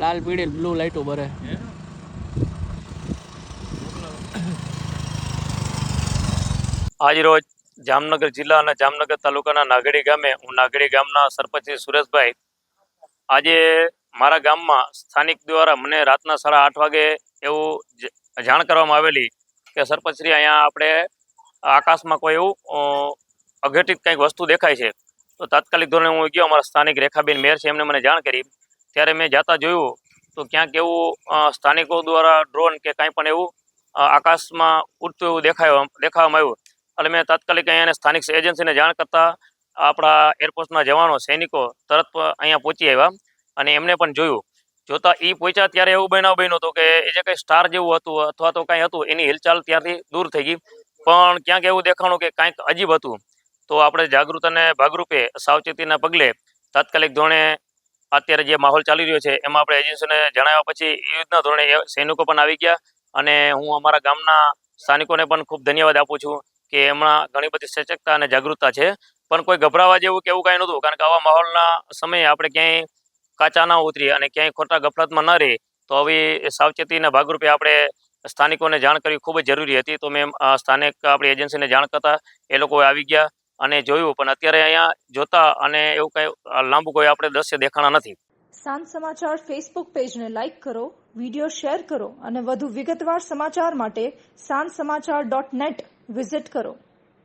લાલ પીળી બ્લુ લાઇટો ભરે. આજરોજ જામનગર જિલ્લા અને જામનગર તાલુકાના નાગડી ગામે હું નાગડી ગામના સરપંચ સુરેશભાઈ આજે મારા ગામમાં સ્થાનિક દ્વારા મને રાતના સાડા આઠ વાગે એવું જાણ કરવામાં આવેલી કે સરપંચશ્રી અહીંયા આપણે આકાશમાં કોઈ એવું અઘટિત કંઈક વસ્તુ દેખાય છે તો તાત્કાલિક ધોરણે હું ગયો અમારા સ્થાનિક રેખાબેન મેયર છે એમને મને જાણ કરી. ત્યારે મેં જાતા જોયું તો ક્યાંક એવું સ્થાનિકો દ્વારા ડ્રોન કે કાંઈ પણ એવું આકાશમાં ઉડતું એવું દેખાય, દેખાવામાં આવ્યું. એટલે મેં તાત્કાલિક અહીંયા સ્થાનિક એજન્સીને જાણ કરતા આપણા એરફોર્સના જવાનો, સૈનિકો તરત અહીંયા પહોંચી આવ્યા અને એમને પણ જોયું. જોતાં એ પહોંચ્યા ત્યારે એવું બનાવ બન્યો હતો કે એ જે કંઈ સ્ટાર જેવું હતું અથવા તો કાંઈ હતું, એની હિલચાલ ત્યાંથી દૂર થઈ ગઈ. પણ ક્યાંક એવું દેખાણું કે કાંઈક અજીબ હતું. તો આપણે જાગૃત અને ભાગરૂપે સાવચેતીના પગલે તાત્કાલિક ધોરણે અત્યારે જે માહોલ ચાલી રહ્યો છે, એમાં આપણે એજન્સીને જણાવ્યા પછી યુદ્ધના ધોરણે સૈનિકો પણ આવી ગયા. અને હું અમારા ગામના સ્થાનિકોને પણ ખૂબ ધન્યવાદ આપું છું કે એમના ઘણી બધી સચેતતા અને જાગૃતતા છે. પણ કોઈ ગભરાવા જેવું કે એવું કાંઈ નહોતું, કારણ કે આવા માહોલના સમયે આપણે ક્યાંય કાચા ના ઉતરીએ અને ક્યાંય ખોટા ગફલતમાં ન રહીએ, તો આવી સાવચેતીના ભાગરૂપે આપણે સ્થાનિકોને જાણ કરવી ખૂબ જ જરૂરી હતી. તો મેં સ્થાનિક આપણી એજન્સીને જાણ કરતા એ લોકો આવી ગયા. અને જોયું, પણ અત્યારે અહીંયા જોતા અને એવું કંઈ લાંબુ કોઈ આપણે દ્રશ્ય દેખાણા નથી. સાંજ સમાચાર ફેસબુક પેજને લાઇક કરો વીડિયો શેર કરો અને વધુ વિગતવાર સમાચાર માટે સાંજ સમાચાર ડોટ નેટ વિઝિટ કરો.